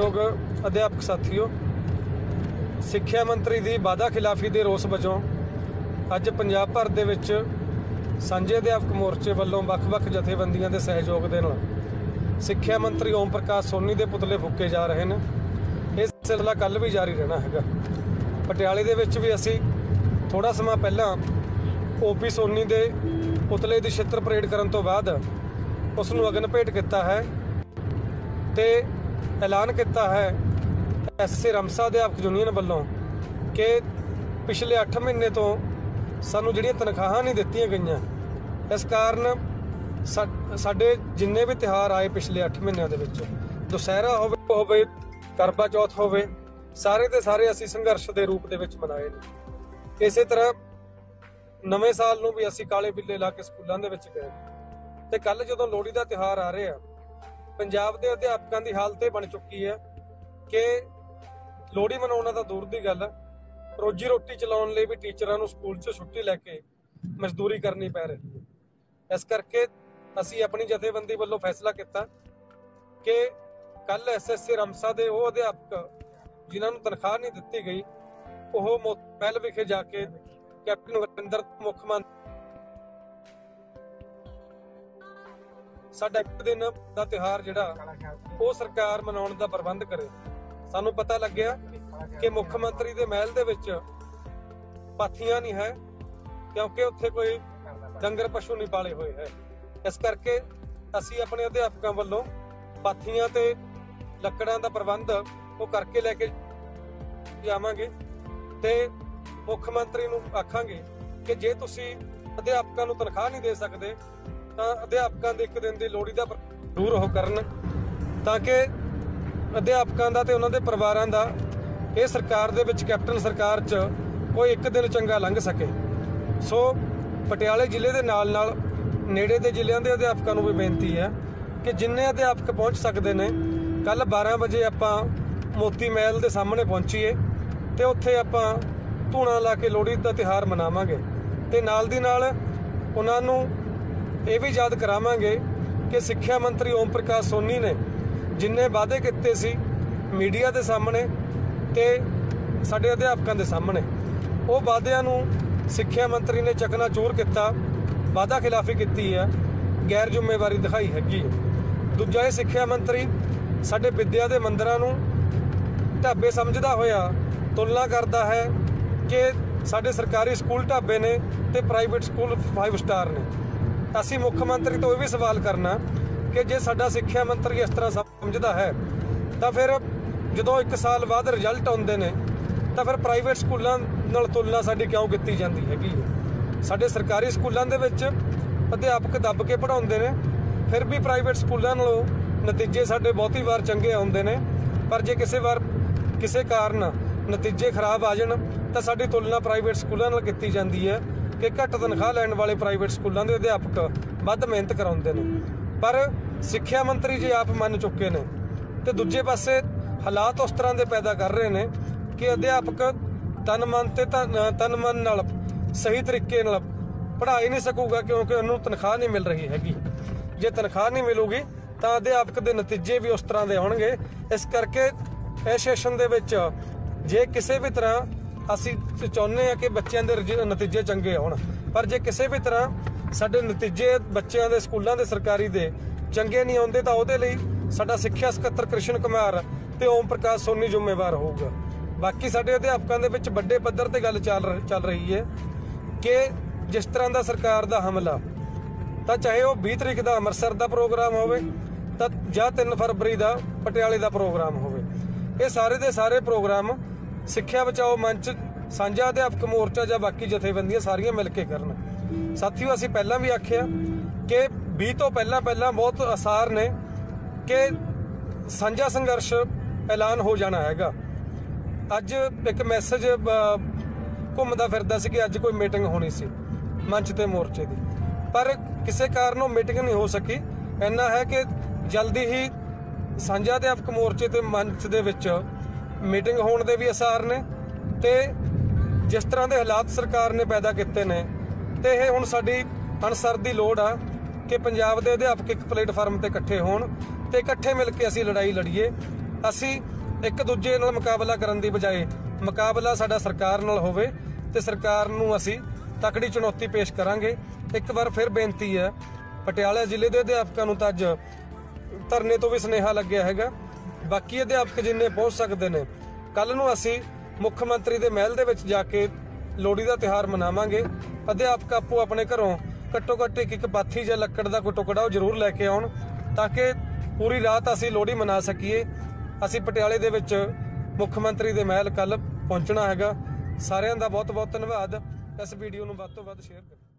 ਲੋਕ ਅਧਿਆਪਕ ਸਾਥੀਓ, ਸਿੱਖਿਆ ਮੰਤਰੀ ਦੀ ਵਾਅਦਾ ਖਿਲਾਫੀ ਦੇ ਰੋਸ ਵਜੋਂ ਅੱਜ ਪੰਜਾਬ ਭਰ ਦੇ ਵਿੱਚ ਸਾਂਝੇ ਅਧਿਆਪਕ ਮੋਰਚੇ ਵੱਲੋਂ ਵੱਖ-ਵੱਖ ਜਥੇਬੰਦੀਆਂ ਦੇ ਸਹਿਯੋਗ ਦੇ ਨਾਲ ਸਿੱਖਿਆ ਮੰਤਰੀ ਓਮ ਪ੍ਰਕਾਸ਼ ਸੋਨੀ ਦੇ ਪੁਤਲੇ ਫੂਕੇ ਜਾ ਰਹੇ ਨੇ। ਇਹ ਸਿਲਸਿਲਾ ਕੱਲ ਵੀ ਜਾਰੀ ਰਹਿਣਾ ਹੈਗਾ। ਪਟਿਆਲੇ ਦੇ ਵਿੱਚ ਵੀ ਅਸੀਂ ਥੋੜਾ ਸਮਾਂ ਪਹਿਲਾਂ ਓਪੀ ਸੋਨੀ ਦੇ ਪੁਤਲੇ ਦੀ ਛਿੱਤਰ ਪਰੇਡ ਕਰਨ ਤੋਂ ਬਾਅਦ ਉਸ ਨੂੰ ਅਗਨ ਭੇਟ ਕੀਤਾ ਹੈ ਤੇ ਐਲਾਨ ਕੀਤਾ ਹੈ ਐਸਸੀ ਰਮਸਾ ਅਧਿਆਪਕ ਯੂਨੀਅਨ ਵੱਲੋਂ ਕਿ ਪਿਛਲੇ 8 ਮਹੀਨੇ ਤੋਂ ਸਾਨੂੰ ਜਿਹੜੀਆਂ ਤਨਖਾਹਾਂ ਨਹੀਂ ਦਿੱਤੀਆਂ ਗਈਆਂ, ਇਸ ਕਾਰਨ ਸਾ- ਸਾਡੇ ਜਿੰਨੇ ਵੀ ਤਿਹਾਰ ਆਏ ਪਿਛਲੇ 8 ਮਹੀਨਿਆਂ ਦੇ ਵਿੱਚ, ਦੁਸਹਿਰਾ ਹੋਵੇ ਹੋਵੇ ਕਰਵਾ ਚੌਥ ਹੋਵੇ, ਸਾਰੇ ਦੇ ਸਾਰੇ ਅਸੀਂ ਸੰਘਰਸ਼ ਦੇ ਰੂਪ ਦੇ ਵਿੱਚ ਮਨਾਏ ਨੇ। ਇਸੇ ਤਰ੍ਹਾਂ ਨਵੇਂ ਸਾਲ ਨੂੰ ਵੀ ਅਸੀਂ ਕਾਲੇ ਬਿੱਲੇ ਲਾ ਕੇ ਸਕੂਲਾਂ ਦੇ ਵਿੱਚ ਗਏ ਤੇ ਕੱਲ ਜਦੋਂ ਲੋਹੜੀ ਦਾ ਤਿਹਾਰ ਆ ਰਿਹਾ ਪੰਜਾਬ ਦੇ ਅਧਿਆਪਕਾਂ ਦੀ ਹਾਲਤ ਇਹ ਬਣ ਚੁੱਕੀ ਹੈ ਕਿ ਲੋਹੜੀ ਮਨਾਉਣਾ ਤਾਂ ਦੂਰ ਦੀ ਗੱਲ ਹੈ। ਰੋਜੀ ਰੋਟੀ ਚਲਾਉਣ ਲਈ ਵੀ ਟੀਚਰਾਂ ਨੂੰ ਸਕੂਲ 'ਚ ਛੁੱਟੀ ਲੈ ਕੇ ਮਜ਼ਦੂਰੀ ਕਰਨੀ ਪੈ ਰਹੀ ਹੈ। ਇਸ ਕਰਕੇ ਅਸੀਂ ਆਪਣੀ ਜਥੇਬੰਦੀ ਵੱਲੋਂ ਫੈਸਲਾ ਕੀਤਾ ਕਿ ਕੱਲ ਐਸਐਸਸੀ ਰਮਸਾ ਦੇ ਉਹ ਅਧਿਆਪਕ ਜਿਨ੍ਹਾਂ ਨੂੰ ਤਨਖਾਹ ਨਹੀਂ ਦਿੱਤੀ ਗਈ, ਉਹ ਮੋ- ਪਹਿਲ ਵਿਖੇ ਜਾ ਕੇ ਕੈਪਟਨ ਅਮਰਿੰਦਰ ਮੁੱਖ ਮੰਤਰੀ ਸਾਡਾ ਇੱਕ ਦਿਨ ਦਾ ਤਿਹਾਰ ਜਿਹੜਾ, ਉਹ ਸਰਕਾਰ ਮਨਾਉਣ ਦਾ ਪ੍ਰਬੰਧ ਕਰੇ। ਸਾਨੂੰ ਪਤਾ ਲੱਗਿਆ ਕਿ ਮੁੱਖ ਮੰਤਰੀ ਦੇ ਮਹਿਲ ਦੇ ਵਿੱਚ ਪਾਥੀਆਂ ਨਹੀਂ ਹੈ, ਕਿਉਂਕਿ ਉੱਥੇ ਕੋਈ ਡੰਗਰ ਪਸ਼ੂ ਨਹੀਂ ਪਾਲੇ ਹੋਏ ਹੈ। ਇਸ ਕਰਕੇ ਅਸੀਂ ਆਪਣੇ ਅਧਿਆਪਕਾਂ ਵੱਲੋਂ ਪਾਥੀਆਂ ਤੇ ਲੱਕੜਾਂ ਦਾ ਪ੍ਰਬੰਧ ਉਹ ਕਰਕੇ ਲੈ ਕੇ ਜਾਵਾਂਗੇ ਤੇ ਮੁੱਖ ਮੰਤਰੀ ਨੂੰ ਆਖਾਂਗੇ ਕਿ ਜੇ ਤੁਸੀਂ ਅਧਿਆਪਕਾਂ ਨੂੰ ਤਨਖਾਹ ਨਹੀਂ ਦੇ ਸਕਦੇ ਤਾਂ ਅਧਿਆਪਕਾਂ ਦੇ ਇੱਕ ਦਿਨ ਦੀ ਲੋੜੀ ਦਾ ਦੂਰ ਉਹ ਕਰਨ ਤਾਂ ਕਿ ਅਧਿਆਪਕਾਂ ਦਾ ਤੇ ਉਹਨਾਂ ਦੇ ਪਰਿਵਾਰਾਂ ਦਾ ਇਹ ਸਰਕਾਰ ਦੇ ਵਿੱਚ ਕੈਪਟਨ ਸਰਕਾਰ 'ਚ ਕੋਈ ਇੱਕ ਦਿਨ ਚੰਗਾ ਲੰਘ ਸਕੇ। ਸੋ ਪਟਿਆਲੇ ਜ਼ਿਲ੍ਹੇ ਦੇ ਨਾਲ ਨਾਲ ਨੇੜੇ ਦੇ ਜ਼ਿਲ੍ਹਿਆਂ ਦੇ ਅਧਿਆਪਕਾਂ ਨੂੰ ਵੀ ਬੇਨਤੀ ਹੈ ਕਿ ਜਿੰਨੇ ਅਧਿਆਪਕ ਪਹੁੰਚ ਸਕਦੇ ਨੇ ਕੱਲ 12 ਵਜੇ ਆਪਾਂ ਮੋਤੀ ਮਹਿਲ ਦੇ ਸਾਹਮਣੇ ਪਹੁੰਚੀਏ ਤੇ ਉੱਥੇ ਆਪਾਂ ਧੂਣਾ ਲਾ ਕੇ ਲੋਹੜੀ ਦਾ ਤਿਹਾਰ ਮਨਾਵਾਂਗੇ ਤੇ ਨਾਲ ਦੀ ਨਾਲ ਉਹਨਾਂ ਨੂੰ ਇਹ ਵੀ ਯਾਦ ਕਰਾਵਾਂਗੇ ਕਿ ਸਿੱਖਿਆ ਮੰਤਰੀ ਓਮ ਪ੍ਰਕਾਸ਼ ਸੋਨੀ ਨੇ ਜਿੰਨੇ ਵਾਅਦੇ ਕੀਤੇ ਸੀ ਮੀਡੀਆ ਦੇ ਸਾਹਮਣੇ ਤੇ ਸਾਡੇ ਅਧਿਆਪਕਾਂ ਦੇ ਸਾਹਮਣੇ, ਉਹ ਵਾਅਦਿਆਂ ਨੂੰ ਸਿੱਖਿਆ ਮੰਤਰੀ ਨੇ ਚਕਨਾਚੂਰ ਕੀਤਾ, ਵਾਅਦਾ ਖਿਲਾਫੀ ਕੀਤੀ ਹੈ, ਗੈਰ ਜ਼ਿੰਮੇਵਾਰੀ ਦਿਖਾਈ ਹੈਗੀ ਹੈ। ਦੂਜਾ ਇਹ ਸਿੱਖਿਆ ਮੰਤਰੀ ਸਾਡੇ ਵਿਦਿਆ ਦੇ ਮੰਦਰਾਂ ਨੂੰ ਢਾਬੇ ਸਮਝਦਾ ਹੋਇਆ ਤੁਲਨਾ ਕਰਦਾ ਹੈ ਕਿ ਸਾਡੇ ਸਰਕਾਰੀ ਸਕੂਲ ਢਾਬੇ ਨੇ ਤੇ ਪ੍ਰਾਈਵੇਟ ਸਕੂਲ 5 ਸਟਾਰ ਨੇ। ਅਸੀਂ ਮੁੱਖ ਮੰਤਰੀ ਤੋਂ ਇਹ ਵੀ ਸਵਾਲ ਕਰਨਾ ਕਿ ਜੇ ਸਾਡਾ ਸਿੱਖਿਆ ਮੰਤਰੀ ਇਸ ਤਰ੍ਹਾਂ ਸਮਝਦਾ ਹੈ, ਤਾਂ ਫਿਰ ਜਦੋਂ 1 ਸਾਲ ਬਾਅਦ ਰਿਜ਼ਲਟ ਆਉਂਦੇ ਨੇ, ਤਾਂ ਫਿਰ ਪ੍ਰਾਈਵੇਟ ਸਕੂਲਾਂ ਨਾਲ ਤੁਲਨਾ ਸਾਡੀ ਕਿਉਂ ਕੀਤੀ ਜਾਂਦੀ ਹੈਗੀ ਹੈ? ਸਾਡੇ ਸਰਕਾਰੀ ਸਕੂਲਾਂ ਦੇ ਵਿੱਚ ਅਧਿਆਪਕ ਦੱਬ ਕੇ ਪੜਾਉਂਦੇ ਨੇ, ਫਿਰ ਵੀ ਪ੍ਰਾਈਵੇਟ ਸਕੂਲਾਂ ਨਾਲੋਂ ਨਤੀਜੇ ਸਾਡੇ ਬਹੁਤੀ ਵਾਰ ਚੰਗੇ ਆਉਂਦੇ ਨੇ, ਪਰ ਜੇ ਕਿਸੇ ਵਾਰ, ਕਿਸੇ ਕਾਰਨ ਨਤੀਜੇ ਖਰਾਬ ਆ ਜਾਣ, ਤਾਂ ਸਾਡੀ ਤੁਲਨਾ ਪ੍ਰਾਈਵੇਟ ਸਕੂਲਾਂ ਨਾਲ ਕੀਤੀ ਜਾਂਦੀ ਹੈ ਕਿ ਘੱਟ ਤਨਖਾਹ ਲੈਣ ਵਾਲੇ ਪ੍ਰਾਈਵੇਟ ਸਕੂਲਾਂ ਦੇ ਅਧਿਆਪਕ ਵੱਧ ਮਿਹਨਤ ਕਰਾਉਂਦੇ ਨੇ। ਪਰ ਸਿੱਖਿਆ ਮੰਤਰੀ ਜੀ ਆਪ ਮੰਨ ਚੁੱਕੇ ਨੇ ਤੇ ਦੂਜੇ ਪਾਸੇ ਹਾਲਾਤ ਉਸ ਤਰ੍ਹਾਂ ਦੇ ਪੈਦਾ ਕਰ ਰਹੇ ਨੇ ਕਿ ਅਧਿਆਪਕ ਤਨ ਮਨ ਤੇ ਤਨ ਤਨ ਮਨ ਨਾਲ, ਸਹੀ ਤਰੀਕੇ ਨਾਲ ਪੜ੍ਹਾ ਹੀ ਨਹੀਂ ਸਕੂਗਾ ਕਿਉਂਕਿ ਉਹਨੂੰ ਤਨਖਾਹ ਨਹੀਂ ਮਿਲ ਰਹੀ ਹੈਗੀ। ਜੇ ਤਨਖਾਹ ਨਹੀਂ ਮਿਲੂਗੀ ਤਾਂ ਅਧਿਆਪਕ ਦੇ ਨਤੀਜੇ ਵੀ ਉਸ ਤਰ੍ਹਾਂ ਦੇ ਆਉਣਗੇ। ਇਸ ਕਰਕੇ ਇਸ ਸੈਸ਼ਨ ਦੇ ਵਿੱਚ ਜੇ ਕਿਸੇ ਵੀ ਤਰ੍ਹਾਂ ਅਸੀਂ ਚਾਹੁੰਦੇ ਹਾਂ ਕਿ ਬੱਚਿਆਂ ਦੇ ਰਜ- ਨਤੀਜੇ ਚੰਗੇ ਆਉਣ। ਪਰ ਜੇ ਕਿਸੇ ਵੀ ਤਰ੍ਹਾਂ ਸਾਡੇ ਨਤੀਜੇ ਬੱਚਿਆਂ ਦੇ ਸਕੂਲਾਂ ਦੇ ਸਰਕਾਰੀ ਦੇ ਚੰਗੇ ਨਹੀਂ ਆਉਂਦੇ, ਤਾਂ ਉਹਦੇ ਲਈ ਸਾਡਾ ਸਿੱਖਿਆ ਸਕੱਤਰ ਕ੍ਰਿਸ਼ਨ ਕੁਮਾਰ ਤੇ ਓਮ ਪ੍ਰਕਾਸ਼ ਸੋਨੀ ਜ਼ਿੰਮੇਵਾਰ ਹੋਊਗਾ। ਬਾਕੀ ਸਾਡੇ ਅਧਿਆਪਕਾਂ ਦੇ ਵਿੱਚ ਵੱਡੇ ਪੱਧਰ ਤੇ ਗੱਲ ਚੱਲ ਰ- ਚੱਲ ਰਹੀ ਹੈ ਕਿ ਜਿਸ ਤਰ੍ਹਾਂ ਦਾ ਸਰਕਾਰ ਦਾ ਹਮਲਾ, ਤਾਂ ਚਾਹੇ ਉਹ 20 ਤਰੀਕ ਦਾ ਅੰਮ੍ਰਿਤਸਰ ਦਾ ਪ੍ਰੋਗਰਾਮ ਹੋਵੇ, ਤਾਂ ਜਾਂ 3 ਫਰਵਰੀ ਦਾ ਪਟਿਆਲੇ ਦਾ ਪ੍ਰੋਗਰਾਮ ਹੋਵੇ। ਇਹ ਸਾਰੇ ਦੇ ਸਾਰੇ ਪ੍ਰੋਗਰਾਮ ਸਿੱਖਿਆ ਬਚਾਓ ਮੰਚ, ਸਾਂਝਾ ਅਧਿਆਪਕ ਮੋਰਚਾ ਜਾਂ ਬਾਕੀ ਜਥੇਬੰਦੀਆਂ ਸਾਰੀਆਂ ਮਿਲ ਕੇ ਕਰਨ। ਸਾਥੀਓ, ਅਸੀਂ ਪਹਿਲਾਂ ਵੀ ਆਖਿਆ ਕਿ 20 ਤੋਂ ਪਹਿਲਾਂ ਪਹਿਲਾਂ ਬਹੁਤ ਆਸਾਰ ਨੇ ਕਿ ਸਾਂਝਾ ਸੰਘਰਸ਼ ਐਲਾਨ ਹੋ ਜਾਣਾ ਹੈਗਾ। ਅੱਜ ਇੱਕ ਮੈਸੇਜ ਘੁੰਮਦਾ ਫਿਰਦਾ ਸੀ ਕਿ ਅੱਜ ਕੋਈ ਮੀਟਿੰਗ ਹੋਣੀ ਸੀ ਮੰਚ ਤੇ ਮੋਰਚੇ ਦੀ। ਪਰ ਕਿਸੇ ਕਾਰਨ ਉਹ ਮੀਟਿੰਗ ਨਹੀਂ ਹੋ ਸਕੀ। ਇੰਨਾ ਹੈ ਕਿ ਜਲਦੀ ਹੀ ਸਾਂਝਾ ਅਧਿਆਪਕ ਮੋਰਚੇ ਤੇ ਮੰਚ ਦੇ ਵਿੱਚ ਮੀਟਿੰਗ ਹੋਣ ਦੇ ਵੀ ਅਸਾਰ ਨੇ ਤੇ ਜਿਸ ਤਰ੍ਹਾਂ ਦੇ ਹਾਲਾਤ ਸਰਕਾਰ ਨੇ ਪੈਦਾ ਕੀਤੇ ਨੇ ਤੇ ਇਹ ਹੁਣ ਸਾਡੀ ਅਨਸਰ ਦੀ ਲੋੜ ਆ ਕਿ ਪੰਜਾਬ ਦੇ ਅਧਿਆਪਕ ਇੱਕ ਪਲੇਟਫਾਰਮ ਤੇ ਇਕੱਠੇ ਹੋਣ ਤੇ ਇਕੱਠੇ ਮਿਲ ਕੇ ਅਸੀਂ ਲੜਾਈ ਲੜੀਏ। ਅਸੀਂ ਇੱਕ ਦੂਜੇ ਨਾਲ ਮੁਕਾਬਲਾ ਕਰਨ ਦੀ ਬਜਾਏ ਮੁਕਾਬਲਾ ਸਾਡਾ ਸਰਕਾਰ ਨਾਲ ਹੋਵੇ ਤੇ ਸਰਕਾਰ ਨੂੰ ਅਸੀਂ ਤਕੜੀ ਚੁਣੌਤੀ ਪੇਸ਼ ਕਰਾਂਗੇ। ਇੱਕ ਵਾਰ ਫਿਰ ਬੇਨਤੀ ਹੈ, ਪਟਿਆਲਾ ਜ਼ਿਲ੍ਹੇ ਦੇ ਅਧਿਆਪਕਾਂ ਨੂੰ ਤਾਂ ਅੱਜ ਧਰਨੇ ਤੋਂ ਵੀ ਸੁਨੇਹਾ ਲੱਗਿਆ ਹੈਗਾ। ਬਾਕੀ ਅਧਿਆਪਕ ਜਿੰਨੇ ਪਹੁੰਚ ਸਕਦੇ ਨੇ ਕੱਲ ਨੂੰ ਅਸੀਂ ਮੁੱਖ ਮੰਤਰੀ ਦੇ ਮਹਿਲ ਦੇ ਵਿੱਚ ਜਾ ਕੇ ਲੋਹੜੀ ਦਾ ਤਿਉਹਾਰ ਮਨਾਵਾਂਗੇ। ਅਧਿਆਪਕ ਆਪੋ ਆਪਣੇ ਘਰੋਂ ਘੱਟੋ ਘੱਟ ਇੱਕ ਇੱਕ ਪਾਥੀ ਜਾਂ ਲੱਕੜ ਦਾ ਕੋਈ ਟੁਕੜਾ ਉਹ ਜ਼ਰੂਰ ਲੈ ਕੇ ਆਉਣ, ਤਾਂ ਕਿ ਪੂਰੀ ਰਾਤ ਅਸੀਂ ਲੋਹੜੀ ਮਨਾ ਸਕੀਏ। ਅਸੀਂ ਪਟਿਆਲੇ ਦੇ ਵਿੱਚ ਮੁੱਖ ਮੰਤਰੀ ਦੇ ਮਹਿਲ ਕੱਲ ਪਹੁੰਚਣਾ ਹੈਗਾ। ਸਾਰਿਆਂ ਦਾ ਬਹੁਤ ਬਹੁਤ ਧੰਨਵਾਦ। ਇਸ ਵੀਡੀਓ ਨੂੰ ਵੱਧ ਤੋਂ ਵੱਧ ਸ਼ੇਅਰ ਕਰੋ।